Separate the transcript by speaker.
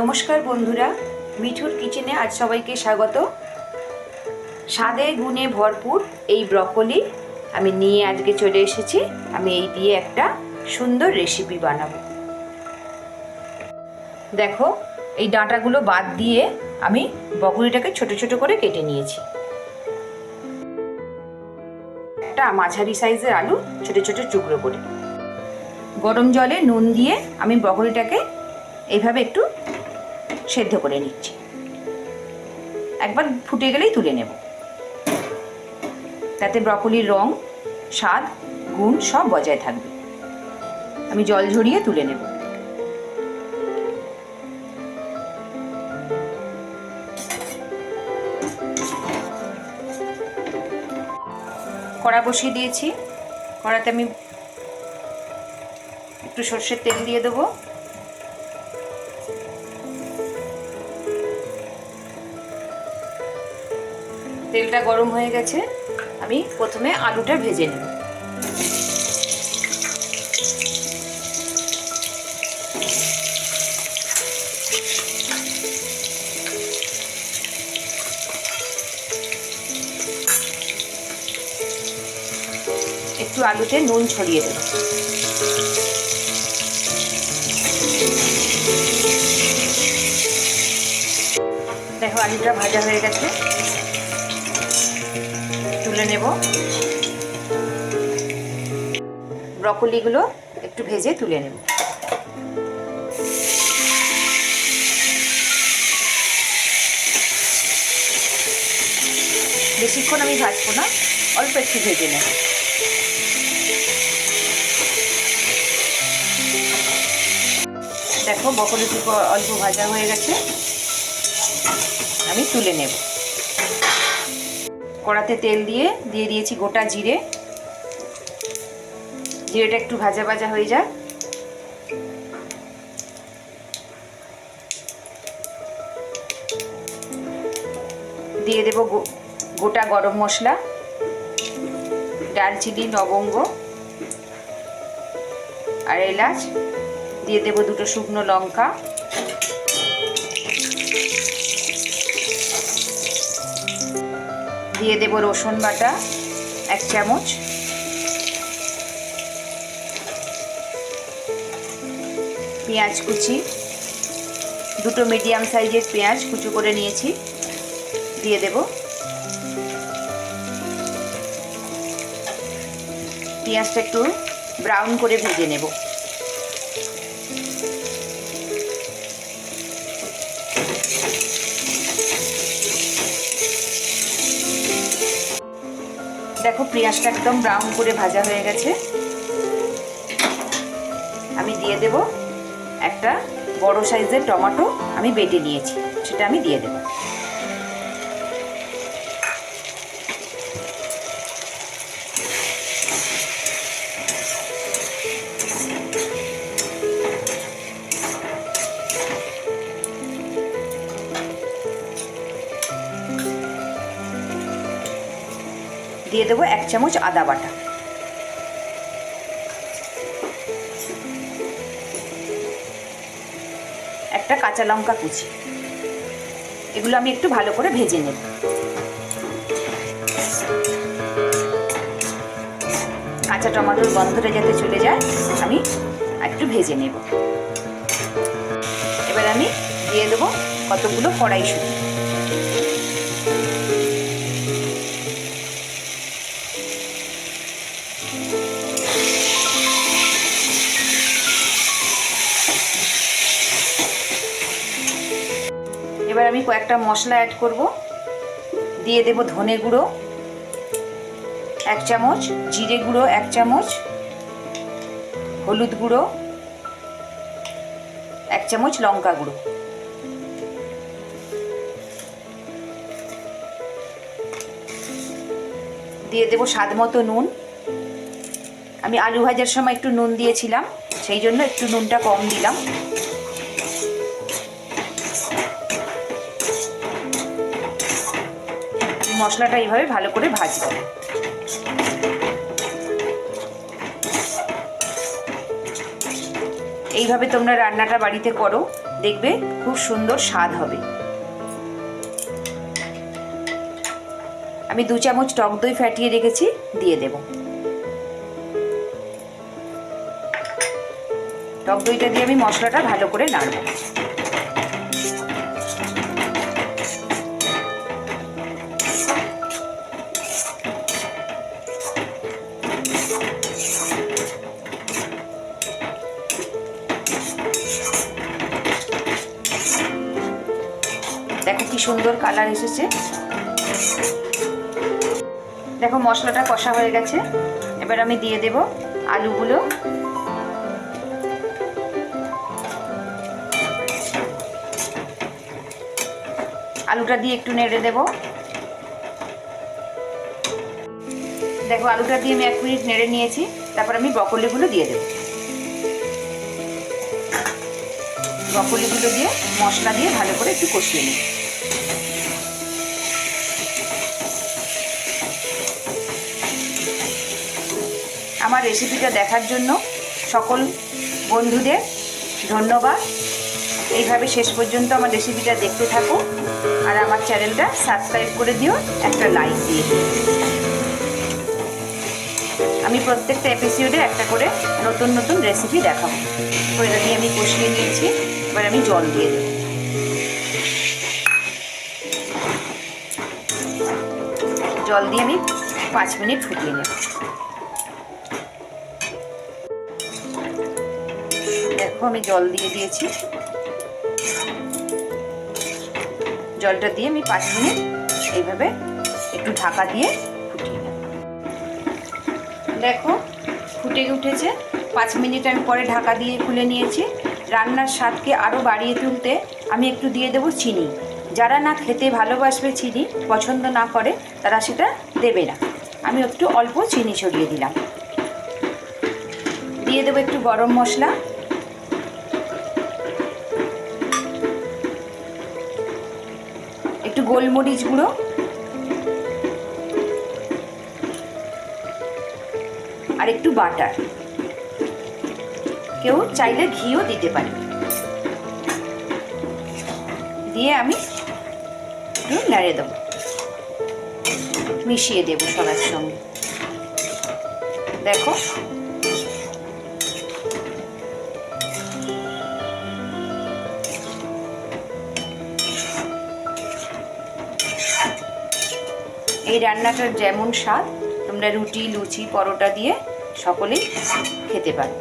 Speaker 1: নমস্কার বন্ধুরা, মিঠুর কিচেনে আজ সবাইকে স্বাগত। স্বাদে গুণে ভরপুর এই ব্রকলি আমি নিয়ে আজকে চলে এসেছি। আমি এই দিয়ে একটা সুন্দর রেসিপি বানাবো। দেখো, এই ডাঁটাগুলো বাদ দিয়ে আমি বকলিটাকে ছোট ছোট করে কেটে নিয়েছি। একটা মাঝারি সাইজের আলু ছোট ছোট টুকরো করে। গরম জলে নুন দিয়ে আমি ব্রকলিটাকে এইভাবে একটু সেদ্ধ করে নিচ্ছি। একবার ফুটে গেলেই তুলে নেব। তাতে ব্রকলির রং, স্বাদ, গুণ সব বজায় থাকবে। আমি জল ঝরিয়ে তুলে নেব। কড়া বসিয়ে দিয়েছি। কড়াতে আমি একটু সর্ষের তেল দিয়ে দেবো। তেলটা গরম হয়ে গেছে, আমি প্রথমে আলুটা ভেজে নেব। একটু আলুতে নুন ছড়িয়ে দেব। দেখো আলুটা ভাজা হয়ে গেছে। তুলে নেব। ব্রকলিগুলো একটু ভেজে তুলে নেব। বেশিক্ষণ আমি ভাজবো না, অল্প একটু ভেজে নেব। দেখো বকলিটি অল্প ভাজা হয়ে গেছে। আমি তুলে নেব। কড়াতে তেল দিয়ে দিয়ে দিয়েছি গোটা জিরে। জিরেটা একটু ভাজা ভাজা হয়ে যায় দিয়ে দেব গোটা গরম মশলা, ডালচিনি, লবঙ্গ, আর এলাচ। দিয়ে দেব দুটো শুকনো লঙ্কা। দিয়ে দেব রসুন বাটা, এক চামচ। পেঁয়াজ কুচি, দুটো মিডিয়াম সাইজের পেঁয়াজ কুচু করে নিয়েছি, দিয়ে দেব। পেঁয়াজটা একটু ব্রাউন করে ভেজে নেব। দেখো পেঁয়াজটা একদম ব্রাউন করে ভাজা হয়ে গেছে। আমি দিয়ে দেব একটা বড় সাইজের টমেটো আমি বেটে নিয়েছি, সেটা আমি দিয়ে দেব। দিয়ে দেবো এক চামচ আদা বাটা। একটা কাঁচা লঙ্কা কুচি। এগুলো আমি একটু ভালো করে ভেজে নেব। কাঁচা টমেটোর গন্ধটা যাতে চলে যায়, আমি একটু ভেজে নেব। এবার আমি দিয়ে দেবো কতগুলো কড়াই কড়াইশুঁটি। আমি কয়েকটা মশলা অ্যাড করব। দিয়ে দেব ধনে গুঁড়ো, এক চামচ, জিরে গুঁড়ো, এক চামচ, হলুদ গুঁড়ো, এক চামচ লঙ্কা গুঁড়ো। দিয়ে দেব স্বাদ মতো নুন। আমি আলু ভাজার সময় একটু নুন দিয়েছিলাম, সেই জন্য একটু নুনটা কম দিলাম। মশলাটা এইভাবে ভালো করে ভাজবো। এইভাবে তোমরা রান্নাটা বাড়িতে করো, দেখবে খুব সুন্দর স্বাদ হবে। আমি দু চামচ টক দই ফাটিয়ে রেখেছি, দিয়ে দেব। টক দইটা দিয়ে আমি মশলাটা ভালো করে নাড়ব। কি সুন্দর কালার এসেছে। দেখো মশলাটা কষা হয়ে গেছে। এবার আমি দিয়ে দেব আলুগুলো। আলুটা দিয়ে একটু নেড়ে দেব। দেখো আলুটা দিয়ে আমি এক মিনিট নেড়ে নিয়েছি। তারপর আমি ব্রকলিগুলো দিয়ে দেব। ব্রকলিগুলো দিয়ে মশলা দিয়ে ভালো করে একটু কষিয়ে নিই আমার রেসিপিটা দেখার জন্য সকল বন্ধুদের ধন্যবাদ। এইভাবে শেষ পর্যন্ত আমার রেসিপিটা দেখতে থাকো আর আমার চ্যানেলটা সাবস্ক্রাইব করে দিও, একটা লাইক দিয়ে আমি প্রত্যেকটা এপিসোডে একটা করে নতুন নতুন রেসিপি দেখাবো। তো দিয়ে আমি কষিয়ে নিয়েছি, এবার আমি জল দিয়ে দেবো। জল দিয়ে আমি পাঁচ মিনিট ফুটিয়ে নেব। আমি জল দিয়ে দিয়েছি। জলটা দিয়ে আমি পাঁচ মিনিট এইভাবে একটু ঢাকা দিয়ে ফুটিয়ে নেব। দেখো, ফুটে উঠেছে। পাঁচ মিনিট আমি পরে ঢাকা দিয়ে খুলে নিয়েছি। রান্নার স্বাদকে আরও বাড়িয়ে তুলতে আমি একটু দিয়ে দেবো চিনি। যারা না খেতে ভালোবাসবে চিনি, পছন্দ না করে, তারা সেটা দেবে না। আমি একটু অল্প চিনি ছড়িয়ে দিলাম। দিয়ে দেবো একটু গরম মশলা। গোলমরিচ গুঁড়ো। আর একটু বাটার। কেউ চাইলে ঘিও দিতে পারে। দিয়ে আমি নাড়ে দেবো। মিশিয়ে দেবো সবার সঙ্গে। দেখো এই রান্নাটার যেমন স্বাদ তোমরা রুটি লুচি পরোটা দিয়ে সকলেই খেতে পারো